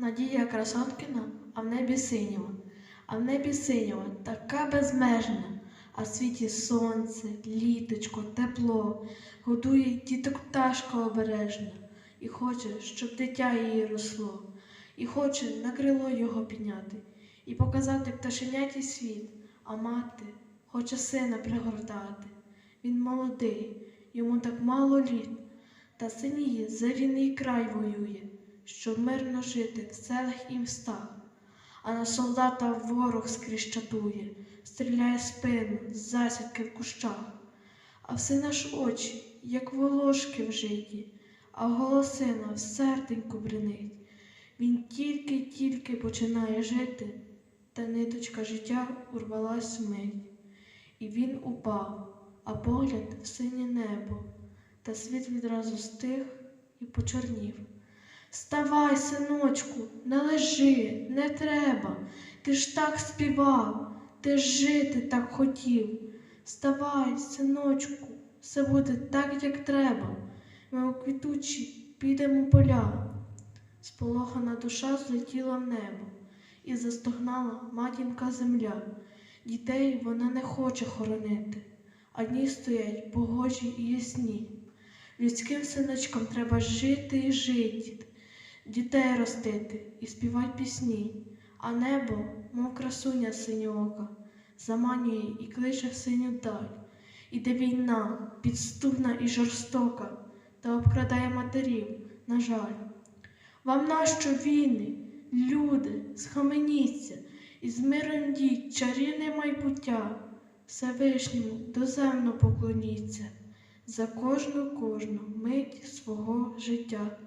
Надія Красоткіна, а в небі синього, а в небі синього така безмежна, а в світі сонце, літочко, тепло, годує діток пташка обережна, і хоче, щоб дитя її росло, і хоче на крило його підняти, і показати пташеняті світ, а мати хоче сина пригортати. Він молодий, йому так мало літ, та синіє за рідний край воює, щоб мирно жити в селах і мстах. А на солдата ворог скрізь чатує, стріляє спину, засідки в кущах. А в сина ж очі, як волошки в житті, а голосина в серденьку бренить. Він тільки-тільки починає жити, та ниточка життя урвалась вмить. І він упав, а погляд в синє небо, та світ відразу стих і почорнів. Вставай, синочку, не лежи, не треба. Ти ж так співав, ти ж жити так хотів. Вставай, синочку, все буде так, як треба. Ми у квітучі підемо поля. Сполохана душа злетіла в небо і застогнала матінка земля. Дітей вона не хоче хоронити, а дні стоять погожі і ясні. Людським синочкам треба жити і жити, дітей ростити і співати пісні, а небо, мов красуня синьоока, заманює і кличе в синю даль. Іде війна, підступна і жорстока, та обкрадає матерів, на жаль. Вам нащо війни, люди, схаменіться, і з миром діть чарівне майбуття, Всевишньому доземно поклоніться за кожну кожну мить свого життя.